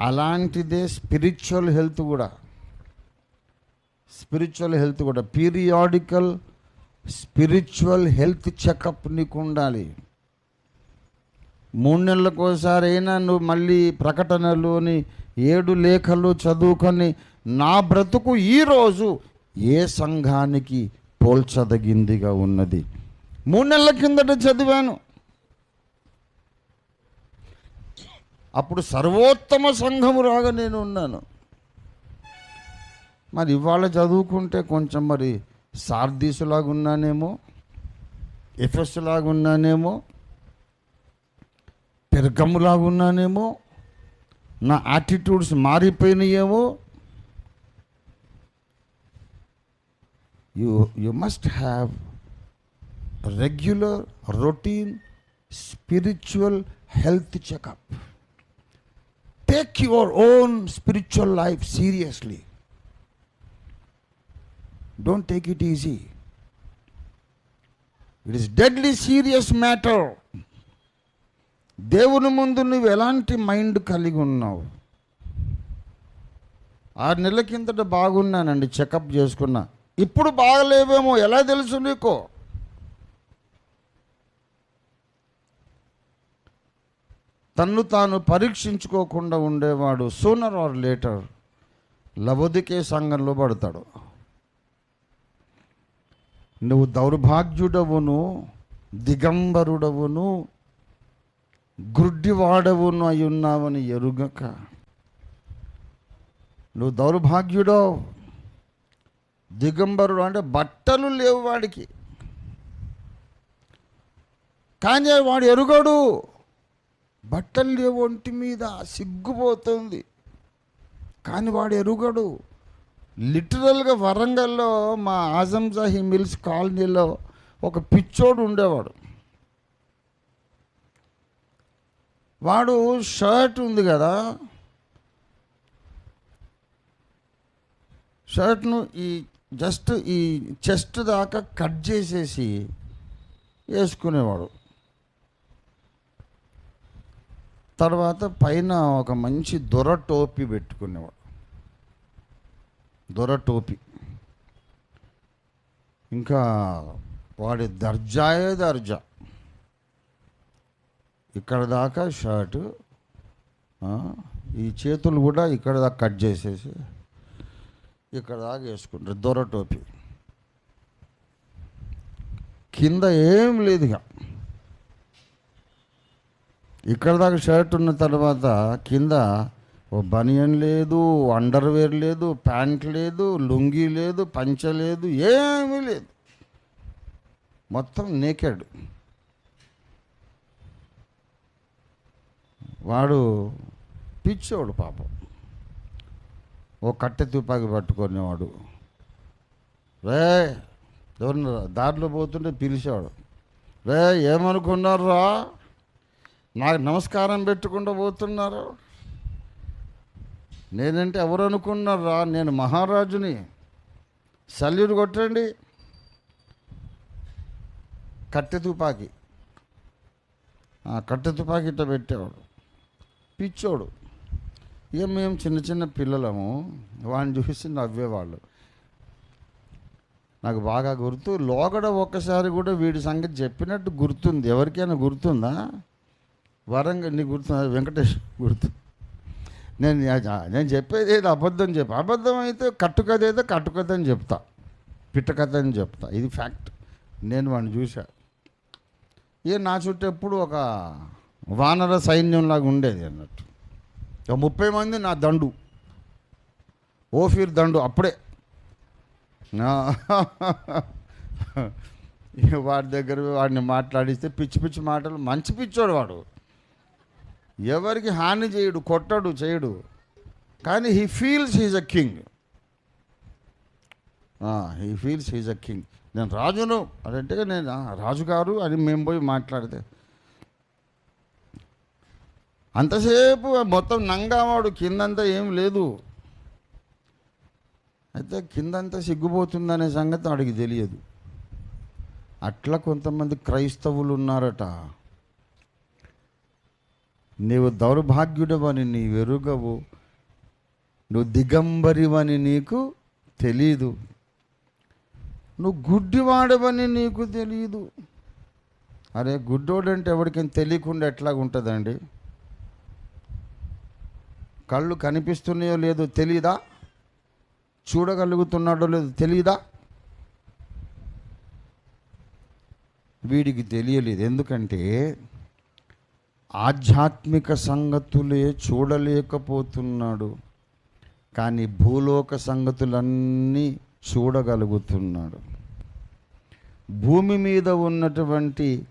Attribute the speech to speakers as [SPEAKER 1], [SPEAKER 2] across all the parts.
[SPEAKER 1] అలాంటిదే spiritual health కూడా. Spiritual health కూడా. పీరియాడికల్ స్పిరిచువల్ హెల్త్ చెకప్ నీకు ఉండాలి. మూడు నెలలకు ఒకసారి అయినా నువ్వు మళ్ళీ ప్రకటనలోని ఏడు లేఖలు చదువుకొని నా బ్రతుకు ఈరోజు ఏ సంఘానికి పోల్చదగిందిగా ఉన్నది. మూడు నెలల కిందట చదివాను. అప్పుడు సర్వోత్తమ సంఘము రాగా నేను ఉన్నాను. మరి ఇవాళ చదువుకుంటే కొంచెం మరి సార్దీసులాగా ఉన్నానేమో ఎఫెస్ లాగా ఉన్నానేమో పెరగములాగా ఉన్నానేమో నా attitudes మారిపోయినాయేమో. You you must have regular routine spiritual health checkup take your own spiritual life seriously don't take it easy it is deadly serious matter దేవుని ముందు నువ్వు ఎలాంటి మైండ్ కలిగి ఉన్నావు? ఆరు నెలల కిందట బాగున్నానండి చెకప్ చేసుకున్నా. ఇప్పుడు బాగలేవేమో ఎలా తెలుసు నీకు? తన్ను తాను పరీక్షించుకోకుండా ఉండేవాడు సూనర్ ఆర్ లేటర్ లవదికే సంఘంలో పడతాడు. నువ్వు దౌర్భాగ్యుడవును దిగంబరుడవును గుడ్డివాడవును అయి ఉన్నావని ఎరుగక. నువ్వు దౌర్భాగ్యుడో దిగంబరుడు అంటే బట్టలు లేవు వాడికి. కానీ వాడు ఎరుగడు. బట్టలు లేవు ఒంటి మీద సిగ్గుపోతుంది. కానీ వాడు ఎరుగడు. లిటరల్గా వరంగల్లో మా ఆజంజాహి మిల్స్ కాలనీలో ఒక పిచ్చోడు ఉండేవాడు. వాడు షర్ట్ ఉంది కదా షర్ట్ను ఈ జస్ట్ ఈ చెస్ట్ దాకా కట్ చేసేసి వేసుకునేవాడు. తర్వాత పైన ఒక మంచి దొర టోపీ పెట్టుకునేవాడు. దొర టోపీ. ఇంకా వాడి దర్జాయే దర్జా. ఇక్కడ దాకా షర్టు ఈ చేతులు కూడా ఇక్కడ దాకా కట్ చేసేసి ఇక్కడ దాకా వేసుకుంటారు. దొర టోపీ. కింద ఏం లేదు ఇక. ఇక్కడ దాకా షర్ట్ ఉన్న తర్వాత కింద ఓ బనియన్ లేదు అండర్వేర్ లేదు ప్యాంట్ లేదు లుంగీ లేదు పంచ లేదు ఏమీ లేదు. మొత్తం నేకెడ్ వాడు పిచ్చోడు పాపం. ఓ కట్టె తుపాకి పట్టుకునేవాడు. రే ఎవరు దారిలో పోతుంటే పిలిచేవాడు. రే ఏమనుకున్నారా నాకు నమస్కారం పెట్టుకుంటూ పోతున్నారు. నేనంటే ఎవరు అనుకున్నారా నేను మహారాజుని. సల్యూట్ కొట్టండి. కట్టె తుపాకి. కట్టె తుపాకి ఇట్ట పెట్టేవాడు. పిచ్చోడు. ఇక మేము చిన్న చిన్న పిల్లలము. వాడిని చూసి నవ్వేవాళ్ళు. నాకు బాగా గుర్తు. లోగడ ఒక్కసారి కూడా వీడి సంగతి చెప్పినట్టు గుర్తుంది. ఎవరికైనా గుర్తుందా? వరంగల్ నీకు గుర్తు వెంకటేష్ గుర్తు. నేను నేను చెప్పేది ఏదో అబద్ధం చెప్ప. అబద్ధం అయితే కట్టుకథ అయితే కట్టుకథ అని చెప్తా. పిట్టకథ అని చెప్తా. ఇది ఫ్యాక్ట్. నేను వాడిని చూశా. ఇక నా చుట్టూ ఎప్పుడు ఒక వానర సైన్యంలాగా ఉండేది అన్నట్టు. ఒక ముప్పై మంది నా దండు. ఓఫీర్ దండు అప్పుడే. నా- వాడి దగ్గర వాడిని మాట్లాడిస్తే పిచ్చి పిచ్చి మాటలు. మంచి పిచ్చోడు వాడు. ఎవరికి హాని చేయడు కొట్టడు చేయడు. కానీ he feels he's a king he feels he's a king నేను రాజును అదంటే నేను రాజుగారు అని మేము పోయి మాట్లాడితే. అంతసేపు మొత్తం నంగావాడు కిందంతా ఏం లేదు. అయితే కిందంతా సిగ్గుపోతుందనే సంగతి వాడికి తెలియదు. అట్లా కొంతమంది క్రైస్తవులు ఉన్నారట. నీవు దౌర్భాగ్యుడవని నీ వెరుగవు నువ్వు దిగంబరివని నీకు తెలీదు నువ్వు గుడ్డివాడవని నీకు తెలియదు అరే గుడ్డోడంటే ఎవరికైనా తెలియకుండా ఎట్లా ఉంటుందండి? కళ్ళు కనిపిస్తున్నాయో లేదో తెలీదా? చూడగలుగుతున్నాడో లేదో తెలీదా? వీడికి తెలియలేదు. ఎందుకంటే ఆధ్యాత్మిక సంగతులే చూడలేకపోతున్నాడు. కానీ భూలోక సంగతులన్నీ చూడగలుగుతున్నాడు. భూమి మీద ఉన్నటువంటి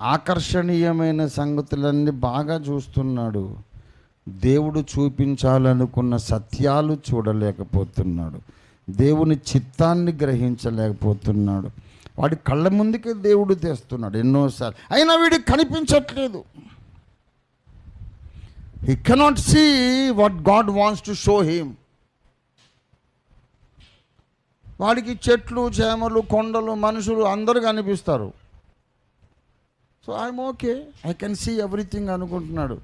[SPEAKER 1] ఆకర్షణీయమైన సంగతులన్నీ బాగా చూస్తున్నాడు. దేవుడు చూపించాలనుకున్న సత్యాలు చూడలేకపోతున్నాడు. దేవుని చిత్తాన్ని గ్రహించలేకపోతున్నాడు. వాడి కళ్ళ ముందుకే దేవుడు తెస్తున్నాడు ఎన్నోసార్లు. అయినా వీడికి కనిపించట్లేదు. he cannot see what God wants to show him వాడికి చెట్లు చేమలు కొండలు మనుషులు అందరూ కనిపిస్తారు so I'm okay I can see everything అనుకుంటున్నాడు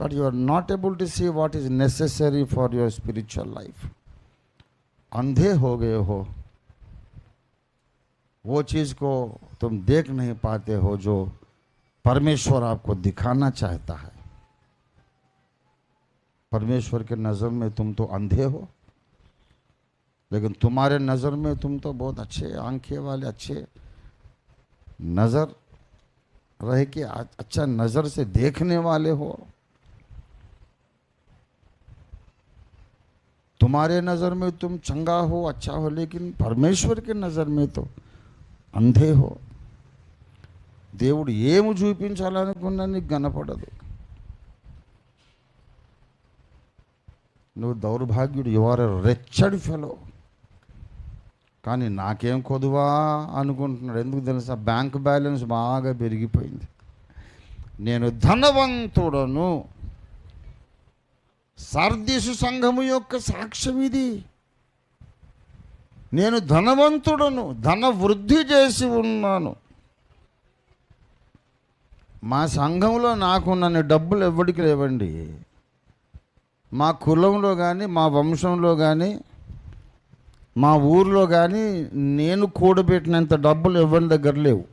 [SPEAKER 1] but you are not able to see what is necessary for your spiritual life अंधे हो गए हो वो चीज़ को तुम देख नहीं पाते हो जो परमेश्वर आपको दिखाना चाहता है परमेश्वर के नज़र में तुम तो अंधे हो लेकिन तुम्हारे नज़र में तुम तो बहुत अच्छे आंखें वाले अच्छे नज़र रह के आ- अच्छा नज़र से देखने वाले हो तुम्हारे नज़र में तुम चंगा हो अच्छा हो लेकिन परमेश्वर के नज़र में तो అంధే హో దేవుడు ఏమి చూపించాలనుకున్నా నీకు కనపడదు నువ్వు దౌర్భాగ్యుడు యువర్ రెచ్చడ్ ఫెలో కానీ నాకేం కొదువా అనుకుంటున్నాడు. ఎందుకు తెలుసా? బ్యాంక్ బ్యాలెన్స్ బాగా పెరిగిపోయింది. నేను ధనవంతుడను. సార్దీసు సంఘము యొక్క సాక్ష్యం ఇది. నేను ధనవంతుడను ధన వృద్ధి చేసి ఉన్నాను. మా సంఘంలో నాకున్న డబ్బులు ఎవరికి లేవండి? మా కులంలో కానీ మా వంశంలో కానీ మా ఊర్లో కానీ నేను కూడబెట్టినంత డబ్బులు ఎవరి దగ్గర లేవు.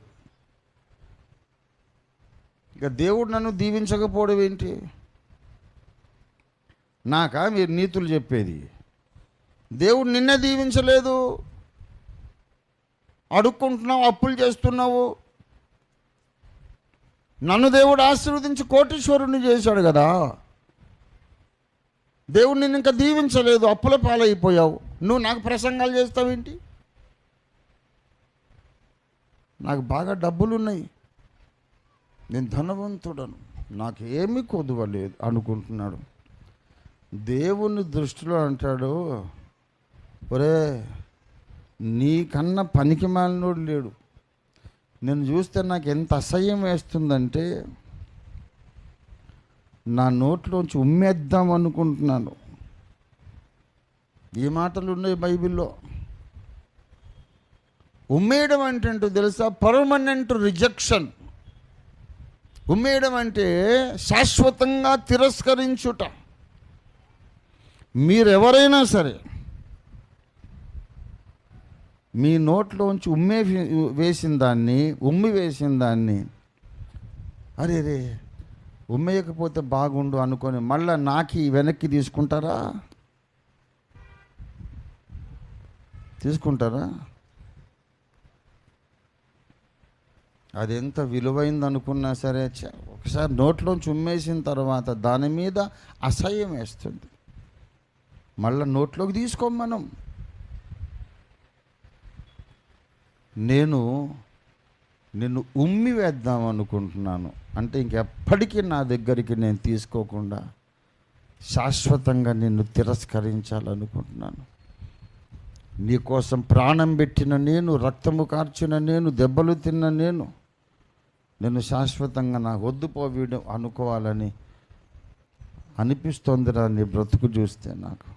[SPEAKER 1] ఇక దేవుడు నన్ను దీవించకపోవడం ఏంటి? నాకా? మీరు నీతులు చెప్పేది. దేవుడు నిన్నే దీవించలేదు. అడుక్కుంటున్నావు అప్పులు చేస్తున్నావు. నన్ను దేవుడు ఆశీర్వదించి కోటీశ్వరుని చేశాడు కదా. దేవుడు నిన్ను ఇంకా దీవించలేదు అప్పుల పాలైపోయావు. నువ్వు నాకు ప్రసంగాలు చేస్తావేంటి? నాకు బాగా డబ్బులు ఉన్నాయి నేను ధనవంతుడను. నాకేమీ ఏమీ కొదువలేదు అనుకుంటున్నాడు. దేవుని దృష్టిలో అంటాడు ఒరే నీకన్నా పనికి మాలినోడు లేడు. నేను చూస్తే నాకు ఎంత అసహ్యం వేస్తుందంటే నా నోట్లోంచి ఉమ్మేద్దాం అనుకుంటున్నాను. ఈ మాటలు ఉన్నాయి బైబిల్లో. ఉమ్మేయడం అంటే అంటూ తెలుసా? Permanent rejection. ఉమ్మేయడం అంటే శాశ్వతంగా తిరస్కరించుట. మీరెవరైనా సరే మీ నోట్లోంచి ఉమ్మే వేసిన దాన్ని ఉమ్మి వేసిన దాన్ని అరే రే ఉమ్మేయకపోతే బాగుండు అనుకొని మళ్ళీ నాకి వెనక్కి తీసుకుంటారా? తీసుకుంటారా? అది ఎంత విలువైంది అనుకున్నా సరే ఒకసారి నోట్లోంచి ఉమ్మేసిన తర్వాత దాని మీద అసహ్యం వేస్తుంది. మళ్ళీ నోట్లోకి తీసుకోం మనం. నేను నిన్ను ఉమ్మి వేద్దాం అనుకుంటున్నాను. అంటే ఇంకెప్పటికీ నా దగ్గరికి నేను తీసుకోకుండా శాశ్వతంగా నిన్ను తిరస్కరించాలనుకుంటున్నాను. నీకోసం ప్రాణం పెట్టిన నేను రక్తము కార్చిన నేను దెబ్బలు తిన్న నేను నేను శాశ్వతంగా నా వద్దుపోవీడు అనుకోవాలని అనిపిస్తోందిరా నీ బ్రతుకు చూస్తే నాకు.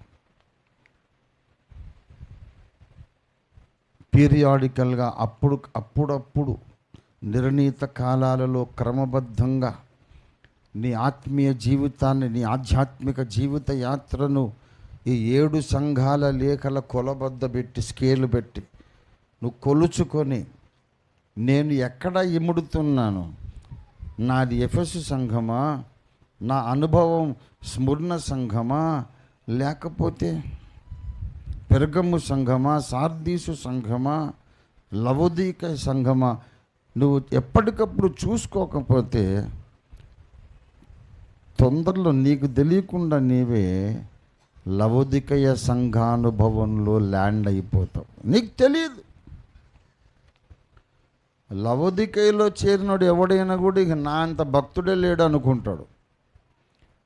[SPEAKER 1] పీరియాడికల్గా అప్పుడు అప్పుడప్పుడు నిర్ణీత కాలాలలో క్రమబద్ధంగా నీ ఆత్మీయ జీవితాన్ని నీ ఆధ్యాత్మిక జీవిత యాత్రను ఈ ఏడు సంఘాల లేఖల కొలబద్ద పెట్టి స్కేలు పెట్టి నువ్వు కొలుచుకొని నేను ఎక్కడ ఇముడుతున్నాను? నాది ఎఫెస్ సంఘమా? నా అనుభవం స్మరణ సంఘమా? లేకపోతే పెరగమ్ము సంఘమా? సార్దీసు సంఘమా? లవోదీక సంఘమా? నువ్వు ఎప్పటికప్పుడు చూసుకోకపోతే తొందరలో నీకు తెలియకుండా నీవే లవోదికయ సంఘానుభవంలో ల్యాండ్ అయిపోతావు. నీకు తెలియదు లవోదికయలో చేరినోడు ఎవడైనా కూడా ఇక నా అంత భక్తుడే లేడు అనుకుంటాడు.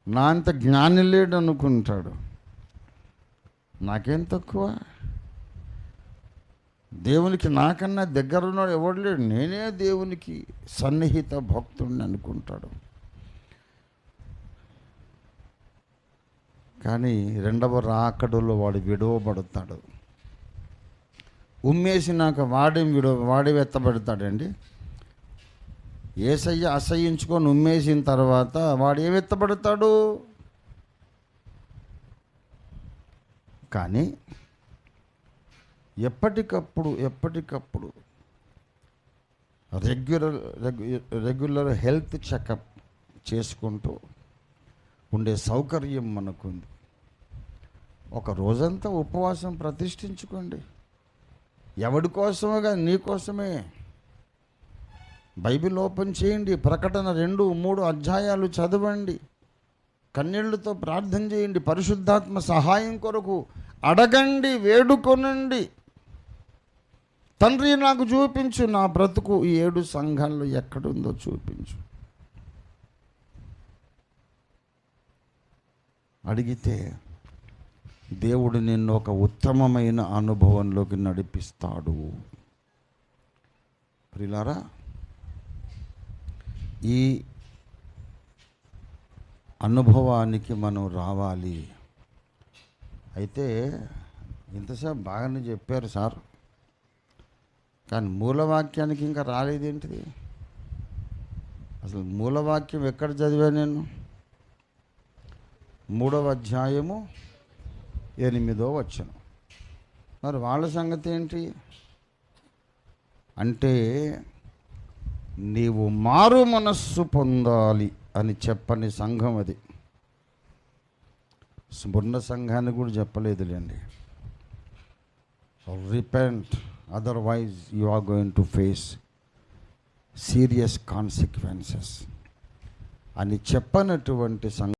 [SPEAKER 1] నా అంత జ్ఞాని లేడు అనుకుంటాడు. నాకేం తక్కువ? దేవునికి నాకన్నా దగ్గర ఉన్నాడు ఎవడు లేడు. నేనే దేవునికి సన్నిహిత భక్తుడిని అనుకుంటాడు. కానీ రెండవ రాకడలో వాడు విడవబడతాడు. ఉమ్మేసినాక వాడేం విడవ వాడి ఎత్తబడతాడండి ఏసయ్య అసహించుకొని ఉమ్మేసిన తర్వాత వాడు ఏమెత్తబడతాడు కానీ ఎప్పటికప్పుడు ఎప్పటికప్పుడు రెగ్యులర్ రెగ్యులర్ హెల్త్ చెకప్ చేసుకుంటూ ఉండే సౌకర్యం మనకుంది. ఒక రోజంతా ఉపవాసం ప్రతిష్ఠించుకోండి. ఎవడి కోసమేగా నీ కోసమే? బైబిల్ ఓపెన్ చేయండి ప్రకటన రెండు మూడు అధ్యాయాలు చదవండి. కన్నీళ్ళతో ప్రార్థన చేయండి పరిశుద్ధాత్మ సహాయం కొరకు అడగండి వేడుకొనండి. తండ్రి నాకు చూపించు నా బ్రతుకు ఈ ఏడు సంఘాల్లో ఎక్కడుందో చూపించు. అడిగితే దేవుడు నిన్ను ఒక ఉత్తమమైన అనుభవంలోకి నడిపిస్తాడు. ప్రిలారా ఈ అనుభవానికి మనం రావాలి. అయితే ఇంతసేపు బాగానే చెప్పారు సార్. కానీ మూలవాక్యానికి ఇంకా రాలేదేంటిది? అసలు మూలవాక్యం ఎక్కడ చదివా నేను? మూడవ అధ్యాయము ఎనిమిదో వచ్చను మరి వాళ్ళ సంగతి ఏంటి? అంటే నీవు మారు మనస్సు పొందాలి అని చెప్పని సంఘం అది. స్మరణ సంఘాన్ని కూడా చెప్పలేదులేండి. Repent otherwise you are going to face serious consequences అని చెప్పనటువంటి సంఘం